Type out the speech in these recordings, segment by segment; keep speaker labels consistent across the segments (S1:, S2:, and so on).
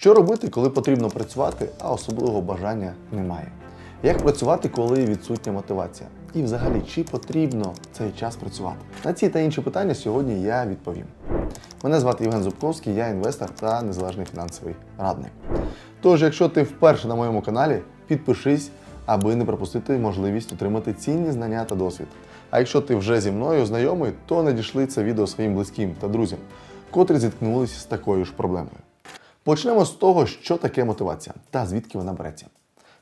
S1: Що робити, коли потрібно працювати, а особливого бажання немає? Як працювати, коли відсутня мотивація? І взагалі, чи потрібно цей час працювати? На ці та інші питання сьогодні я відповім. Мене звати Євген Зубковський, я інвестор та незалежний фінансовий радник. Тож, якщо ти вперше на моєму каналі, підпишись, аби не пропустити можливість отримати цінні знання та досвід. А якщо ти вже зі мною знайомий, то надішли це відео своїм близьким та друзям, котрі зіткнулись з такою ж проблемою. Почнемо з того, що таке мотивація та звідки вона береться.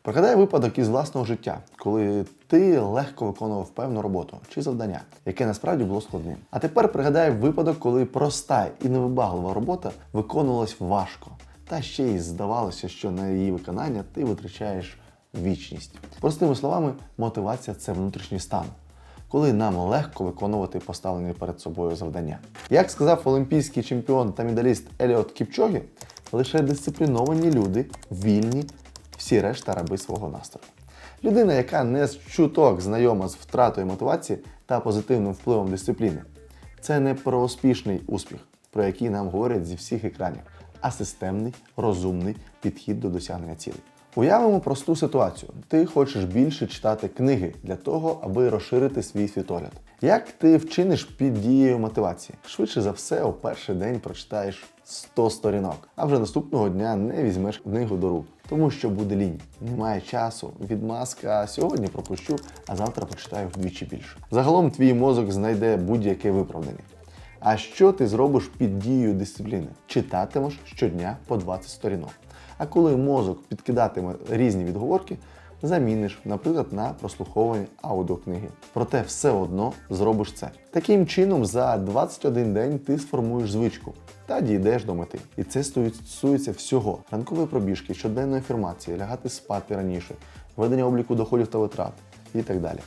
S1: Пригадай випадок із власного життя, коли ти легко виконував певну роботу чи завдання, яке насправді було складним. А тепер пригадай випадок, коли проста і невибаглива робота виконувалась важко, та ще й здавалося, що на її виконання ти витрачаєш вічність. Простими словами, мотивація це внутрішній стан, коли нам легко виконувати поставлені перед собою завдання. Як сказав олімпійський чемпіон та медаліст Еліот Кіпчогі, лише дисципліновані люди вільні, всі решта раби свого настрою. Людина, яка не з чуток знайома з втратою мотивації та позитивним впливом дисципліни, це не про успішний успіх, про який нам говорять зі всіх екранів, а системний, розумний підхід до досягнення цілей. Уявимо просту ситуацію. Ти хочеш більше читати книги для того, аби розширити свій світогляд. Як ти вчиниш під дією мотивації? Швидше за все, у перший день прочитаєш 100 сторінок, а вже наступного дня не візьмеш книгу до рук, тому що буде лінь. Немає часу, відмазка сьогодні пропущу, а завтра прочитаю вдвічі більше. Загалом твій мозок знайде будь-яке виправдання. А що ти зробиш під дією дисципліни? Читатимеш щодня по 20 сторінок. А коли мозок підкидатиме різні відговорки, заміниш, наприклад, на прослуховування аудіокниги. Проте все одно зробиш це. Таким чином, за 21 день ти сформуєш звичку та дійдеш до мети. І це стосується всього: ранкової пробіжки, щоденної афірмації, лягати спати раніше, ведення обліку доходів та витрат і так далі.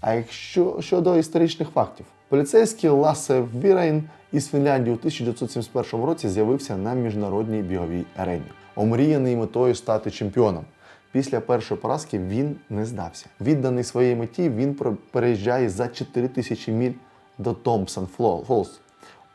S1: А якщо щодо історичних фактів, поліцейський Ласе Вірайн із Фінляндії у 1971 році з'явився на міжнародній біговій арені, омріяний метою стати чемпіоном. Після першої поразки він не здався. Відданий своїй меті, він переїжджає за 4 тисячі міль до Томпсон Фолс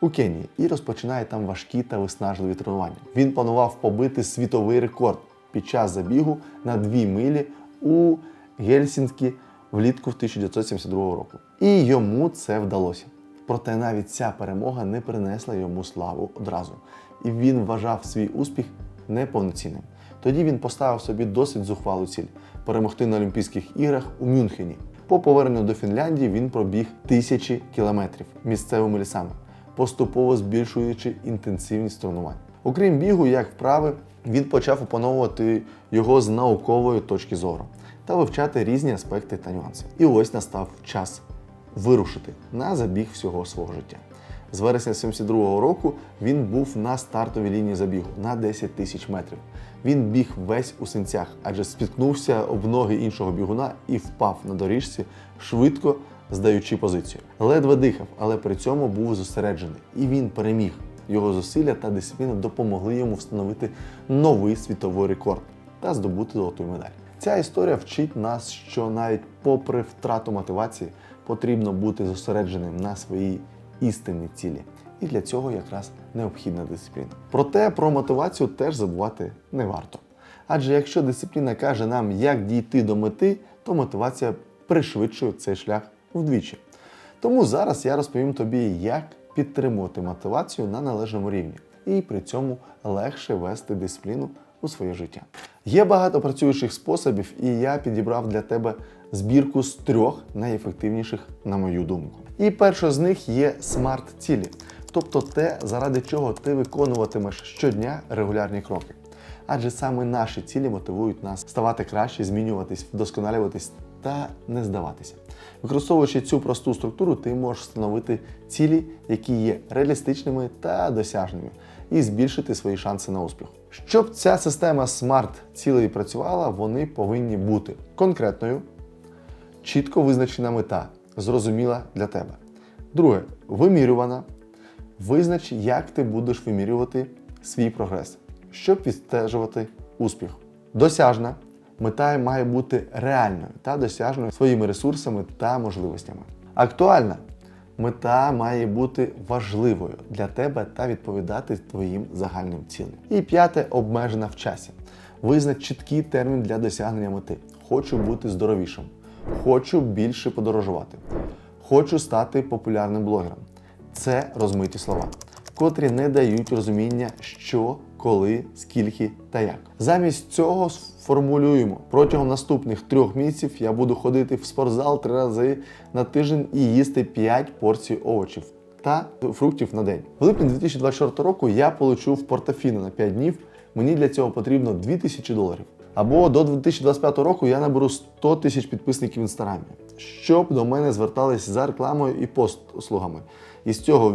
S1: у Кенії і розпочинає там важкі та виснажливі тренування. Він планував побити світовий рекорд під час забігу на 2 милі у Гельсінкі влітку 1972 року. І йому це вдалося. Проте навіть ця перемога не принесла йому славу одразу, і він вважав свій успіх неповноцінним. Тоді він поставив собі досить зухвалу ціль перемогти на Олімпійських іграх у Мюнхені. По поверненню до Фінляндії він пробіг тисячі кілометрів місцевими лісами, поступово збільшуючи інтенсивність тренувань. Окрім бігу, як вправи, він почав опановувати його з наукової точки зору та вивчати різні аспекти та нюанси. І ось настав час вирушити на забіг всього свого життя. З вересня 72-го року він був на стартовій лінії забігу на 10 тисяч метрів. Він біг весь у синцях, адже спіткнувся об ноги іншого бігуна і впав на доріжці, швидко здаючи позицію. Ледве дихав, але при цьому був зосереджений, і він переміг. Його зусилля та дисципліна допомогли йому встановити новий світовий рекорд та здобути золоту медаль. Ця історія вчить нас, що навіть попри втрату мотивації потрібно бути зосередженим на своїй істинній цілі. І для цього якраз необхідна дисципліна. Проте про мотивацію теж забувати не варто. Адже якщо дисципліна каже нам, як дійти до мети, то мотивація пришвидшує цей шлях вдвічі. Тому зараз я розповім тобі, як підтримувати мотивацію на належному рівні і при цьому легше вести дисципліну у своє життя. Є багато працюючих способів, і я підібрав для тебе збірку з трьох найефективніших, на мою думку. І перше з них є смарт-цілі, тобто те, заради чого ти виконуватимеш щодня регулярні кроки. Адже саме наші цілі мотивують нас ставати краще, змінюватись, вдосконалюватись та не здаватися. Використовуючи цю просту структуру, ти можеш встановити цілі, які є реалістичними та досяжними, і збільшити свої шанси на успіх. Щоб ця система смарт-цілей працювала, вони повинні бути конкретною, чітко визначена мета, зрозуміла для тебе. Друге, вимірювана. Визнач, як ти будеш вимірювати свій прогрес, щоб відстежувати успіх. Досяжна. Мета має бути реальною та досяжною своїми ресурсами та можливостями. Актуальна. Мета має бути важливою для тебе та відповідати твоїм загальним цілям. І п'яте обмежена в часі. Визнач чіткий термін для досягнення мети. Хочу бути здоровішим, хочу більше подорожувати, хочу стати популярним блогером. Це розмиті слова, котрі не дають розуміння, що, коли, скільки та як. Замість цього сформулюємо протягом наступних трьох місяців я буду ходити в спортзал три рази на тиждень і їсти 5 порцій овочів та фруктів на день. В липні 2024 року я получу в портофіно на 5 днів. Мені для цього потрібно 2000 доларів. Або до 2025 року я наберу 100 тисяч підписників в інстаграмі, щоб до мене звертались за рекламою і послугами. І з цього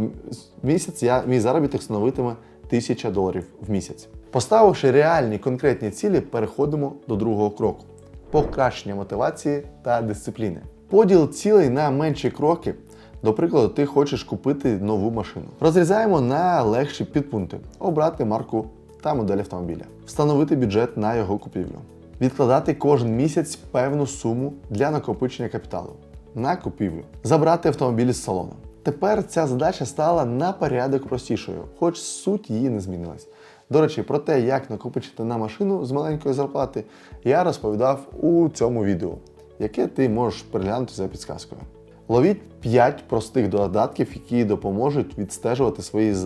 S1: в місяць я, мій заробіток становитиме 1000 доларів в місяць. Поставивши реальні конкретні цілі, переходимо до другого кроку покращення мотивації та дисципліни. Поділ цілей на менші кроки. До прикладу, ти хочеш купити нову машину. Розрізаємо на легші підпункти: обрати марку та модель автомобіля, встановити бюджет на його купівлю, відкладати кожен місяць певну суму для накопичення капіталу на купівлю, забрати автомобіль з салону. Тепер ця задача стала на порядок простішою, хоч суть її не змінилась. До речі, про те, як накопичити на машину з маленької зарплати, я розповідав у цьому відео, яке ти можеш переглянути за підсказкою. Ловіть 5 простих додатків, які допоможуть відстежувати свої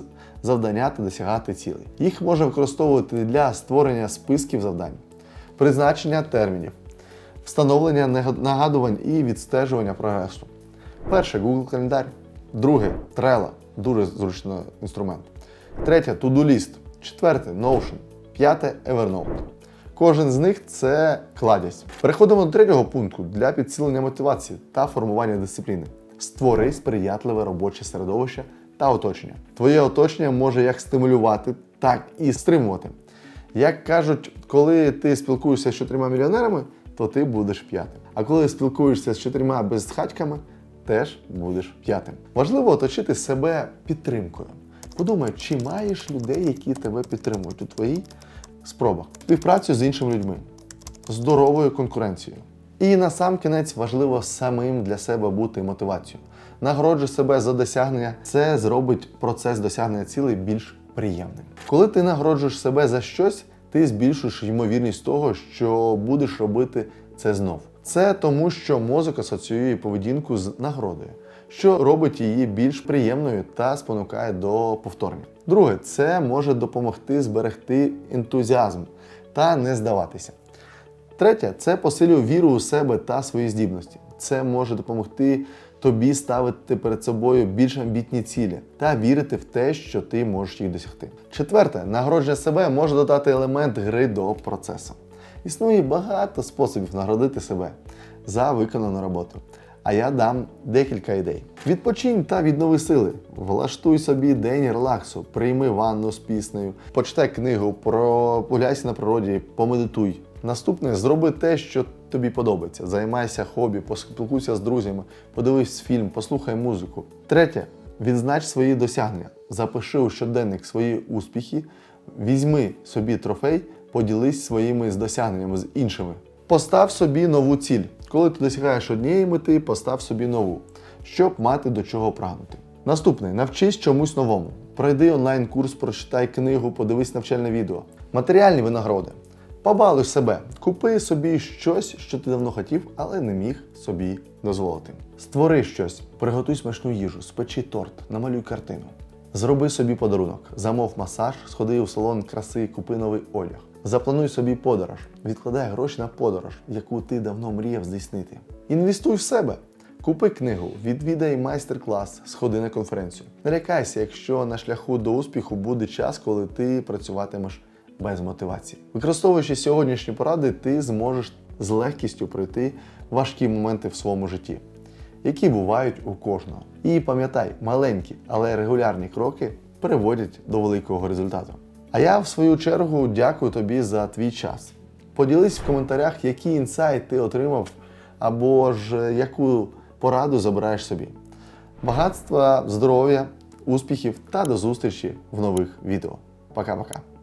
S1: завдання та досягати цілей. Їх можна використовувати для створення списків завдань, призначення термінів, встановлення нагадувань і відстежування прогресу. Перше Google календар. Друге Trello. Дуже зручний інструмент. Третє To-Do List. Четверте Notion. П'яте Evernote. Кожен з них це кладязь. Переходимо до третього пункту для підсилення мотивації та формування дисципліни. Створи сприятливе робоче середовище та оточення. Твоє оточення може як стимулювати, так і стримувати. Як кажуть, коли ти спілкуєшся з чотирма мільйонерами, то ти будеш п'ятим. А коли спілкуєшся з чотирма безхатьками, теж будеш п'ятим. Важливо оточити себе підтримкою. Подумай, чи маєш людей, які тебе підтримують у твоїй спробах, співпрацю з іншими людьми, здоровою конкуренцією. І на сам кінець важливо самим для себе бути мотивацією. Нагороджуй себе за досягнення, це зробить процес досягнення цілей більш приємним. Коли ти нагороджуєш себе за щось, ти збільшуєш ймовірність того, що будеш робити це знов. Це тому, що мозок асоціює поведінку з нагородою, що робить її більш приємною та спонукає до повторення. Друге, це може допомогти зберегти ентузіазм та не здаватися. Третє це посилює віру у себе та свої здібності. Це може допомогти тобі ставити перед собою більш амбітні цілі та вірити в те, що ти можеш їх досягти. Четверте, нагородження себе може додати елемент гри до процесу. Існує багато способів нагородити себе за виконану роботу. А я дам декілька ідей. Відпочинь та віднови сили. Влаштуй собі день релаксу, прийми ванну з піснею, почитай книгу, прогуляйся на природі, помедитуй. Наступне зроби те, що тобі подобається. Займайся хобі, поспілкуйся з друзями, подивись фільм, послухай музику. Третє, відзнач свої досягнення. Запиши у щоденник свої успіхи, візьми собі трофей, поділись своїми досягненнями з іншими. Постав собі нову ціль. Коли ти досягаєш однієї мети, постав собі нову, щоб мати до чого прагнути. Наступне навчись чомусь новому. Пройди онлайн-курс, прочитай книгу, подивись навчальне відео. Матеріальні винагороди. Побалуй себе, купи собі щось, що ти давно хотів, але не міг собі дозволити. Створи щось, приготуй смачну їжу, спечи торт, намалюй картину. Зроби собі подарунок, замов масаж, сходи у салон краси, купи новий одяг. Заплануй собі подорож, відкладай гроші на подорож, яку ти давно мріяв здійснити. Інвестуй в себе. Купи книгу, відвідай майстер-клас, сходи на конференцію. Не якщо на шляху до успіху буде час, коли ти працюватимеш без мотивації. Використовуючи сьогоднішні поради, ти зможеш з легкістю пройти важкі моменти в своєму житті, які бувають у кожного. І пам'ятай, маленькі, але регулярні кроки приводять до великого результату. А я, в свою чергу, дякую тобі за твій час. Поділись в коментарях, який інсайт ти отримав, або ж яку пораду забираєш собі. Багатства, здоров'я, успіхів та до зустрічі в нових відео. Пока-пока.